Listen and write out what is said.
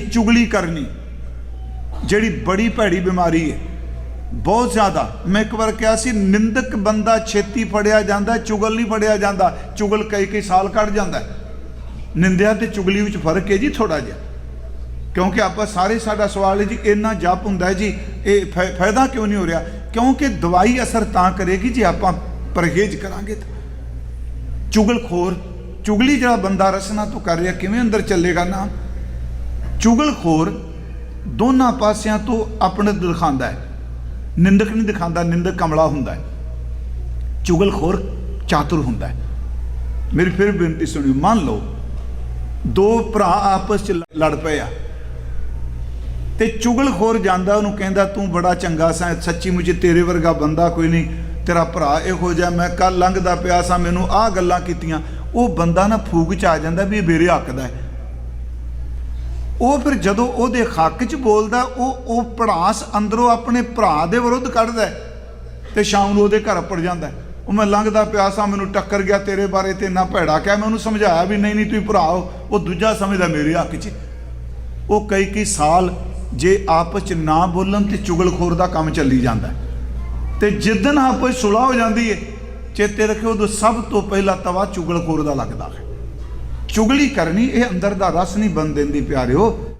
ਚੁਗਲੀ ਕਰਨੀ, ਜਿਹੜੀ ਬੜੀ ਭੈੜੀ ਬਿਮਾਰੀ ਹੈ, ਬਹੁਤ ਜ਼ਿਆਦਾ। ਮੈਂ ਇੱਕ ਵਾਰ ਕਿਹਾ ਸੀ, ਨਿੰਦਕ ਬੰਦਾ ਛੇਤੀ ਫੜਿਆ ਜਾਂਦਾ, ਚੁਗਲ ਨਹੀਂ ਫੜਿਆ ਜਾਂਦਾ, ਚੁਗਲ ਕਈ ਕਈ ਸਾਲ ਕੱਢ ਜਾਂਦਾ ਨਿੰਦਿਆ ਤੇ ਚੁਗਲੀ ਵਿੱਚ ਫ਼ਰਕ ਹੈ ਜੀ ਥੋੜਾ ਜਿਹਾ। ਕਿਉਂਕਿ ਆਪਾਂ ਸਾਰੇ ਸਾਡਾ ਸਵਾਲ ਹੈ ਜੀ, ਇੰਨਾ ਜਪ ਹੁੰਦਾ ਹੈ ਜੀ, ਇਹ ਫਾਇਦਾ ਕਿਉਂ ਨਹੀਂ ਹੋ ਰਿਹਾ? ਕਿਉਂਕਿ ਦਵਾਈ ਅਸਰ ਤਾਂ ਕਰੇਗੀ ਜੇ ਆਪਾਂ ਪਰਹੇਜ਼ ਕਰਾਂਗੇ ਤਾਂ। ਚੁਗਲਖੋਰ, ਚੁਗਲੀ ਜਿਹੜਾ ਬੰਦਾ ਰਸਨਾ ਤੋਂ ਕਰ ਰਿਹਾ, ਕਿਵੇਂ ਅੰਦਰ ਚੱਲੇਗਾ ਨਾ? ਚੁਗਲਖੋਰ ਦੋਨਾਂ ਪਾਸਿਆਂ ਤੋਂ ਆਪਣੇ ਦਿਖਾਉਂਦਾ ਹੈ। ਨਿੰਦਕ ਨਹੀਂ ਦਿਖਾਉਂਦਾ, ਨਿੰਦਕ ਕਮਲਾ ਹੁੰਦਾ ਹੈ। ਚੁਗਲਖੋਰ ਚਾਤੁਰ ਹੁੰਦਾ ਹੈ। ਮੇਰੀ ਫਿਰ ਬੇਨਤੀ ਸੁਣਿਓ, ਮੰਨ ਲਓ ਦੋ ਭਰਾ ਆਪਸ ਚ ਲੜ ਪਏ ਆ। ਤੇ ਚੁਗਲਖੋਰ ਜਾਂਦਾ, ਉਹਨੂੰ ਕਹਿੰਦਾ, ਤੂੰ ਬੜਾ ਚੰਗਾ ਸਾਂ, ਸੱਚੀ ਮੁਝੇ ਤੇਰੇ ਵਰਗਾ ਬੰਦਾ ਕੋਈ ਨਹੀਂ। ਤੇਰਾ ਭਰਾ ਇਹੋ ਜਿਹਾ, ਮੈਂ ਕੱਲ ਲੰਘਦਾ ਪਿਆ ਸਾਂ, ਮੈਨੂੰ ਆਹ ਗੱਲਾਂ ਕੀਤੀਆਂ। ਉਹ ਬੰਦਾ ਨਾ ਫੂਕ ਚ ਆ ਜਾਂਦਾ ਵੀ ਇਹ ਮੇਰੇ ਹੱਕ ਦਾ ਹੈ। ਉਹ ਫਿਰ ਜਦੋਂ ਉਹਦੇ ਹੱਕ 'ਚ ਬੋਲਦਾ, ਉਹ ਉਹ ਪੜਾਸ ਅੰਦਰੋਂ ਆਪਣੇ ਭਰਾ ਦੇ ਵਿਰੁੱਧ ਕੱਢਦਾ ਹੈ ਤੇ ਸ਼ਾਮ ਨੂੰ ਉਹਦੇ ਘਰ ਪੜ ਜਾਂਦਾ ਉਹ ਮੈਂ ਲੰਘਦਾ ਪਿਆ ਸਾਂ, ਮੈਨੂੰ ਟੱਕਰ ਗਿਆ ਤੇਰੇ ਬਾਰੇ ਤੇ ਇੰਨਾ ਭੈੜਾ ਕਿਹਾ, ਮੈਂ ਉਹਨੂੰ ਸਮਝਾਇਆ ਵੀ ਨਹੀਂ ਨਹੀਂ ਤੁਸੀਂ ਭਰਾ ਹੋ, ਉਹ ਦੂਜਾ ਸਮਝਦਾ ਮੇਰੇ ਹੱਕ 'ਚ। ਉਹ ਕਈ ਕਈ ਸਾਲ ਜੇ ਆਪਸ 'ਚ ਨਾ ਬੋਲਣ ਤੇ ਚੁਗਲਖੋਰ ਦਾ ਕੰਮ ਚੱਲੀ ਜਾਂਦਾ ਹੈ। ਤੇ ਜਿੱਦਨ ਆਪਸ 'ਚ ਹੋ ਜਾਂਦੀ ਹੈ ਚੇਤੇ ਰੱਖਿਓ ਉਦੋਂ ਸਭ ਤੋਂ ਪਹਿਲਾ ਤਵਾ ਚੁਗਲਖੋਰ ਦਾ ਲੱਗਦਾ ਹੈ। ਚੁਗਲੀ ਕਰਨੀ ਇਹ ਅੰਦਰ ਦਾ ਰਸ ਨਹੀਂ ਬਣ ਦਿੰਦੀ ਪਿਆਰਿਓ।